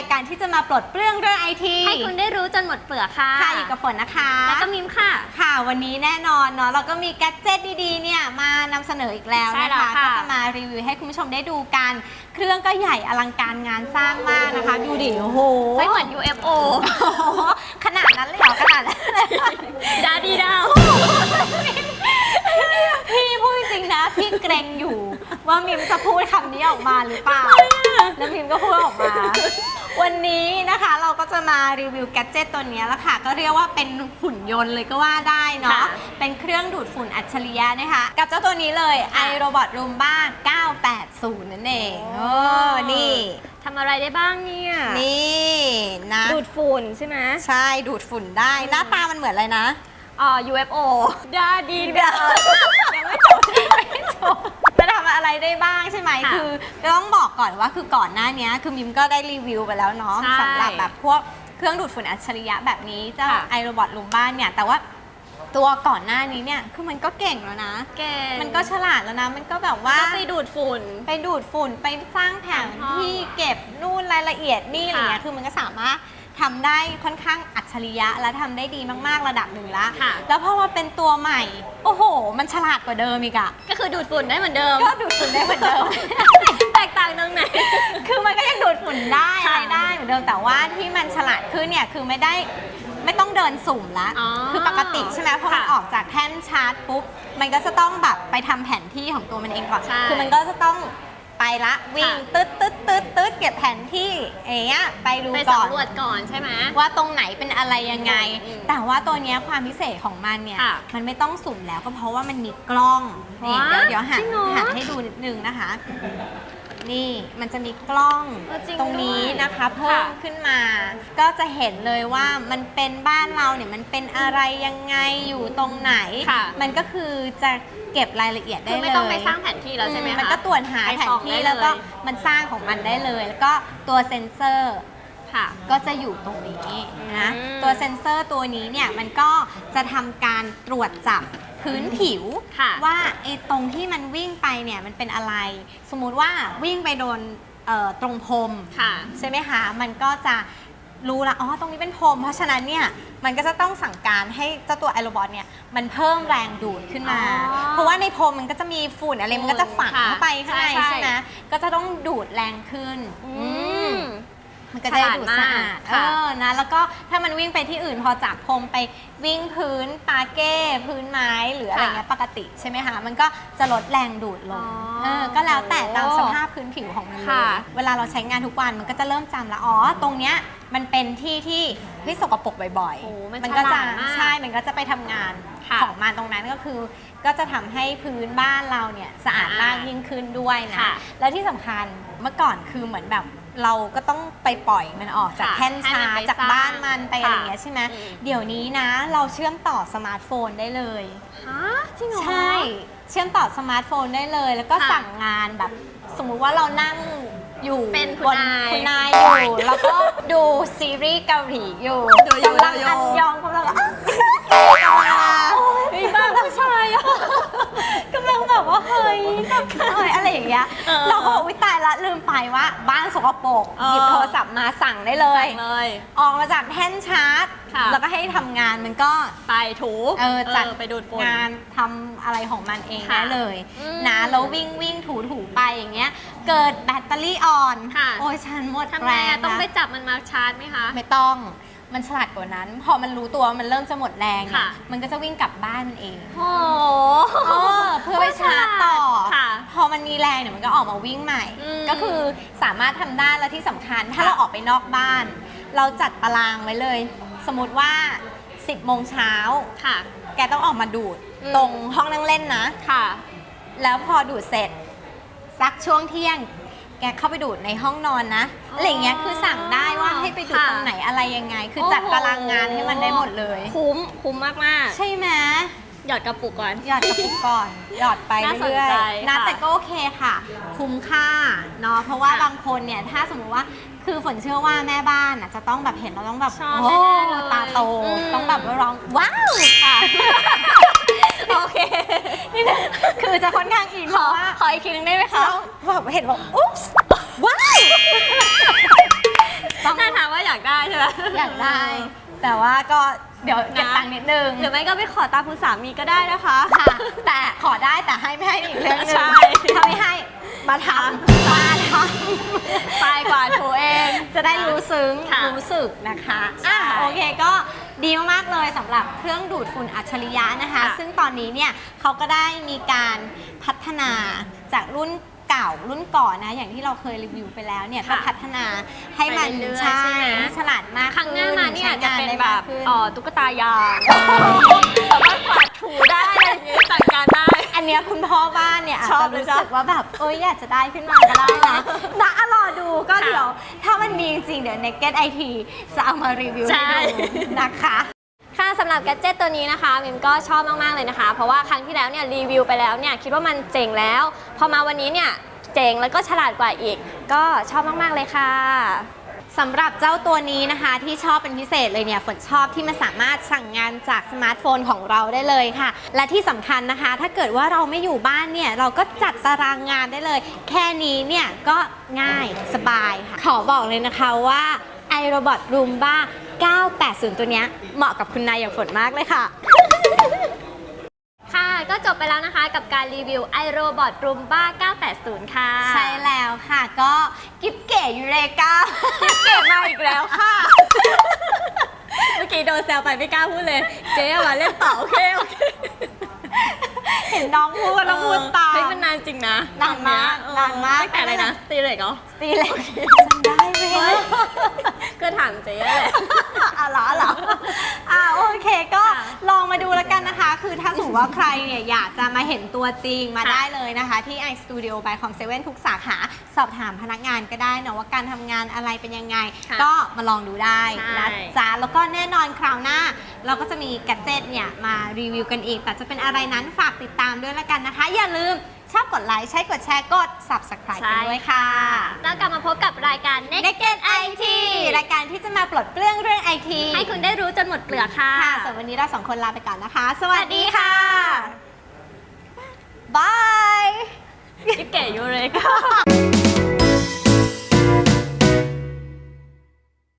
ายการที่จะมาปลดเปลื้องเรื่องไอทีให้คุณได้รู้จนหมดเปลือกค่ะค่ะอยู่กับฝนนะคะแล้วก็มิมค่ะ ค่ะวันนี้แน่นอนเนาะเราก็มีแกดเจิตดีๆเนี่ยมานำเสนออีกแล้วใช่นะแล้วคะค่ะก็จะมารีวิวให้คุณผู้ชมได้ดูกัน เครื่องก็ใหญ่อลังการงานสร้างมากนะคะดูดิโอ้โหไม่เหมือน UFO โอ้โหขนาดนั้นเลยเหรอขนาดนั้นเลยเหรอดาดีดาวพี่พูดจริงๆนะ พี่เกรงอยู่ว่ามิมจะพูดคำนี้ออกมาหรือเปล่า แล้วมิมก็พูดออกมา วันนี้นะคะเราก็จะมารีวิวแกดเจิตตัวเนี้ยแล้วค่ะ ก็เรียกว่าเป็นหุ่นยนต์เลยก็ว่าได้เนาะ ค่ะเป็นเครื่องดูดฝุ่นอัจฉริยะนะคะ กับเจ้าตัวนี้เลย ค่ะ iRobot Roomba 980 นั่นเองเออนี่ ทำอะไรได้บ้างเนี่ยนี่นะ ดูดฝุ่นใช่ไหมใช่ดูดฝุ่นได้ หน้าตามันเหมือนอะไรนะ อ่า UFO ดาดีดาวยังไม่จบยังไม่จบจะทำ อะไรได้บ้างใช่ไหมค่ะคือต้องบอกก่อนว่าคือก่อนหน้านี้คือมิมก็ได้รีวิวไปแล้วเนาะใช่สำหรับแบบพวกเครื่องดูดฝุ่นอัจฉริยะแบบนี้เจ้าค่ะ ไอโรบอทลุมบ้านเนี่ยแต่ว่าตัวก่อนหน้านี้เนี่ยคือมันก็เก่งแล้วนะเก่งมันก็ฉลาดแล้วนะ มันก็แบบว่า ก็ไปดูดฝุ่น ไปดูดฝุ่นไปสร้างแผนห้องที่เก็บนู่นรายละเอียดนี่อะไรเงี้ยค่ะคือมันก็สามารถ ทำได้ค่อนข้างอัจฉริยะและทำได้ดีมากๆระดับหนึ่งละค่ะ แล้วพอมาเป็นตัวใหม่ โอ้โห มันฉลาดกว่าเดิมอีกอะก็คือดูดฝุ่นได้เหมือนเดิม ก็ดูดฝุ่นได้เหมือนเดิม แตกต่างตรงไหน คือมันก็ยังดูดฝุ่นได้ค่ะอะไรได้เหมือนเดิมแต่ว่าที่มันฉลาดขึ้นเนี่ยคือไม่ได้ไม่ต้องเดินสุ่มละอ๋อคือปกติใช่ไหมพอมันค่ะออกจากแท่นชาร์จปุ๊บมันก็จะต้องแบบไปทำแผนที่ของตัวมันเองก่อนใช่ คือมันก็จะต้อง ไปละวิ่งค่ะตึ๊ดตึ๊ดตึ๊ดตึ๊ดเก็บแผนที่อย่างเงี้ยไปดูไปก่อน สำรวจก่อนใช่ไหม ว่าตรงไหนเป็นอะไรยังไง อืมแต่ว่าตัวเนี้ยความพิเศษของมันเนี่ย ค่ะมันไม่ต้องสุ่มแล้วก็เพราะว่ามันมีกล้องนี่ว้าเดี๋ยวเดี๋ยวหันจริงเหรอ หันให้ดูนิดนึงนะคะนี่มันจะมีกล้องเออจริงตรงนี้ด้วยนะคะเพิ่มค่ะ ขึ้นมา ก็จะเห็นเลยว่ามันเป็นบ้านเราเนี่ยมันเป็นอะไรยังไงอยู่ตรงไหน ค่ะ มันก็คือจะเก็บรายละเอียดได้คือเลยไม่ต้องไปสร้างแผนที่แล้วใช่ไหมอืคะ มันก็ตรวจหาไปแผนส่องที่ได้แล้วก็เลยมันสร้างของมันได้เลย แล้วก็ตัวเซ็นเซอร์ ค่ะ ก็จะอยู่ตรงนี้นะ อืมตัวเซ็นเซอร์ตัวนี้เนี่ยมันก็จะทำการตรวจจับ พื้นผิวค่ะว่าไอ้ตรงที่มันวิ่งไปเนี่ยมันเป็นอะไร สมมุติว่าวิ่งไปโดนเอ่อตรงพรมค่ะใช่ไหมคะมันก็จะรู้ละอ๋อตรงนี้เป็นพรมเพราะฉะนั้นเนี่ยมันก็จะต้องสั่งการให้เจ้าตัวไอโรบอทเนี่ยมันเพิ่มแรงดูดขึ้นมาอ๋อเพราะว่าในพรมมันก็จะมีฝุ่นอะไรมันก็จะฝังค่ะเข้าไปข้างในใช่ใช่ใช่ไหมก็จะต้องดูดแรงขึ้นอือื มมมันก็จะได้ดูดสะอาดฉลาดมากเอค่ะอนะแล้วก็ถ้ามันวิ่งไปที่อื่นพอจากพรมไปวิ่งพื้นปาเก้พื้นไม้หรืออะไรเงี้ยปกติใช่ไหมคะมันก็จะลดแรงดูดลงเออก็แล้วแต่ตามสภาพพื้นผิวของมันเลยค่ะเวลาเราใช้งานทุกวันมันก็จะเริ่มจำละอ๋อตรงเนี้ยมันเป็นที่ที่เฮ้ยสกปรกบ่อยโอ้มันก็จะฉลาดมากใช่ มันก็จะไปทำงานค่ะของมันตรงนั้นก็คือ ก็จะทำให้พื้นบ้านเราเนี่ยสะอาดมากยิ่งขึ้นด้วยนะค่ะแล้วที่สำคัญเมื่อก่อนคือเหมือนแบบ เราก็ต้องไปปล่อยมันออกจากค่ะแท่นให้ชามันร์ไปจจากสร้างบ้านมันไปอะไรค่ะอย่างเงี้ยใช่ไหมอืม เดี๋ยวนี้นะ เราเชื่อมต่อสมาร์ทโฟนได้เลย ฮะจริงเหรอ ใช่ เชื่อมต่อสมาร์ทโฟนได้เลย แล้วก็ค่ะสั่งงานแบบ สมมุติว่าเรานั่งอยู่เป็นคุณบนนายคุณนายอยู่ แล้วก็ดูซีรีส์เกาหลีอยู่ดูอยู่กำลังดูอยู่ อันยองกำลังอ้าวเฮ้ยบ้าผู้ชายอะกำลัง แบบว่าเฮ้ยแบบเฮ้ยอะไรอย่างเงี้ยเออเราก็บอกวิตายละลืมไปว่า บ้านสกปรกเออ หยิบโทรศัพท์มาสั่งได้เลย เลย ออกมาจากแท่นชาร์จ ค่ะ แล้วก็ให้ทำงานมันก็ ไปถูเออจัด ไปดูดฝุ่น งานทำอะไรของมันเองค่ะได้เลยอืมนะแล้ววิ่งวิ่งถูถูไปอย่างเงี้ย เกิดแบตเตอรี่อ่อน ค่ะ โอ้ยฉันหมดทำแรไงงอะต้องนะไปจับมันมาชาร์จไหมคะ ไม่ต้องมันฉลาดกว่านั้น พอมันรู้ตัวว่ามันเริ่มจะหมดแรงเนี่ยค่ะ มันก็จะวิ่งกลับบ้านมันเอง โอ้เออเพื่อไป ชาร์จต่อ ค่ะพอมันมีแรงเนี่ยมันก็ออกมาวิ่งใหม่ อืมก็คือสามารถทำได้แล้วที่สำคัญ ถ้าเราออกไปนอกบ้าน เราจัดตารางไว้เลย สมมติว่า 10โมงเช้าค่ะ แกต้องออกมาดูดอืม ตรงห้องนั่งเล่นนะ ค่ะ แล้วพอดูดเสร็จสักช่วงเที่ยง แกเข้าไปดูดในห้องนอนนะอ๋อออะไรอย่างเงี้ยคือสั่งได้ว่าให้ไปดูดค่ะ ตรงไหนอะไรยังไง คือจัดโอ้โหตารางงานให้มันได้หมดเลย คุ้ม คุ้มมากใช่ไหมๆ หยอดกระปุกก่อน หยอดกระปุกก่อน หยอดไปน่าสนเรื่อยใจๆนะค่ะแต่ก็โอเคค่ะ คุ้มค่าเนาะเพราะว่าค่ะบางคนเนี่ยถ้าสมมติว่าคือฝนเชื่อว่าแม่บ้านอะจะต้องแบบเห็นเราต้องแบบชอบโอ้แน่ๆเลยตาโตอืมต้องแบบว่าร้องว้าวค่ะโอเคนี่นะคือจะค่อนข้างอินขเพอราะว่าขออีกทีนึงได้ไหมคะเขาแบบเห็นบอกอุ๊บว้าวต้องละอยากได้ แต่ว่าก็เดี๋ยวเก็บตังค์นิดนึงหรือไม่ก็ไปขอตามคุณสามีก็ได้นะคะ ค่ะ แต่ขอได้แต่ให้ไม่ให้อีกเรื่องหนึงใช่ ถ้าไม่ให้มาทำมาทำไปกว่าถูเอง จะได้รู้ซึ้งค่ะรู้สึกนะคะใช่อะโอเคก็ดีมาก ๆ เลยสำหรับเครื่องดูดฝุ่นอัจฉริยะนะคะ ค่ะซึ่งตอนนี้เนี่ยเขาก็ได้มีการพัฒนาจากรุ่น เก่ารุ่นก่อนนะ อย่างที่เราเคยรีวิวไปแล้วเนี่ยก็ค่ะพัฒนาให้มันไปเรื่อยๆใช่ใช่ไหม ฉลาดมากครั้งหน้ามาเนี่ยใช้จะงเป็นได้แบมากบขึ้นอ๋อตุ๊กตายางสามารถกวาดถูได้อะไรอย่างงี้สั่งการได้ อันเนี้ยคุณพ่อบ้านเนี่ยอาจชอบจะเลยรู้จ้ะสึกว่าแบบเอ้ยอยากจะได้ขึ้นมาก็ได้นะนะอะรอดูก็ค่ะเดี๋ยว ถ้ามันมีจริงๆเดี๋ยว Naked IT จะเอามารีวิวใช่ ให้ดูนะคะค่ะสำ หรับแกดเจิตตัวนี้นะคะมิมก็ชอบมาก ๆ เลยนะคะ เพราะว่าครั้งที่แล้วเนี่ยรีวิวไปแล้วเนี่ยคิดว่ามันเจ๋งแล้ว พอมาวันนี้เนี่ยเจ๋งแล้วก็ฉลาดกว่าอีก ก็ชอบมาก ๆ เลยค่ะสำหรับเจ้าตัวนี้นะคะที่ชอบเป็นพิเศษเลยเนี่ยฝนชอบที่มันสามารถสั่งงานจากสมาร์ทโฟนของเราได้เลยค่ะ และที่สำคัญนะคะ ถ้าเกิดว่าเราไม่อยู่บ้านเนี่ยเราก็จัดตารางงานได้เลย แค่นี้เนี่ยก็ง่ายสบายค่ะ ขอบอกเลยนะคะว่า iRobot Roomba 980 ตัวเนี้ยเหมาะกับคุณนายอย่างฝนมากเลยค่ะ ค่ะ ก็จบไปแล้วนะคะกับการรีวิว iRobot Roomba 980 ค่ะ ใช่แล้วค่ะก็กิฟเก๋ยูเรกากิฟเก๋มาอีกแล้วค่ะ เมื่อกี้โดนแซวไปไม่กล้าพูดเลย เจ๊เอามาเล่นต่อโอเคโอเคเห็นน้องพูดก็ต้องพูดตาม เฮ้ยมันนานจริงนะนานมากเออนานมากตั้งแต่อะไรนะสตีเล็กเหรอตีเลยจำได้ไหม ก็ถามเจ๊แหละ อะเหรอเหรออะโอเคก็ค่ะลองมาดูแล้วกันนะคะ คือถ้าสมมติว่าใครเนี่ยอยากจะมาเห็นตัวจริงมาค่ะได้เลยนะคะ ที่ i Studio by Com 7ทุกสาขา สอบถามพนักงานก็ได้นะว่าการทำงานอะไรเป็นยังไง ค่ะก็มาลองดูได้ใช่นะจ๊ะแล้วก็แน่นอนคราวหน้า เราก็จะมีแกดเจิตเนี่ยมารีวิวกันอีก แต่จะเป็นอะไรนั้นฝากติดตามด้วยแล้วกันนะคะ อย่าลืม ชอบกดไลค์ ใช่กดแชร์ กด Subscribe กันด้วยค่ะ แล้วกลับมาพบกับรายการ Next Naked IT รายการที่จะมาปลดเปลื้องเรื่อง IT ให้คุณได้รู้จนหมดเปลือกค่ะค่ะส่วนวันนี้เราสองคนลาไปก่อนนะคะ สวัสดีค่ะ บายกิ๊บเก๋อยู่เลยค่ะ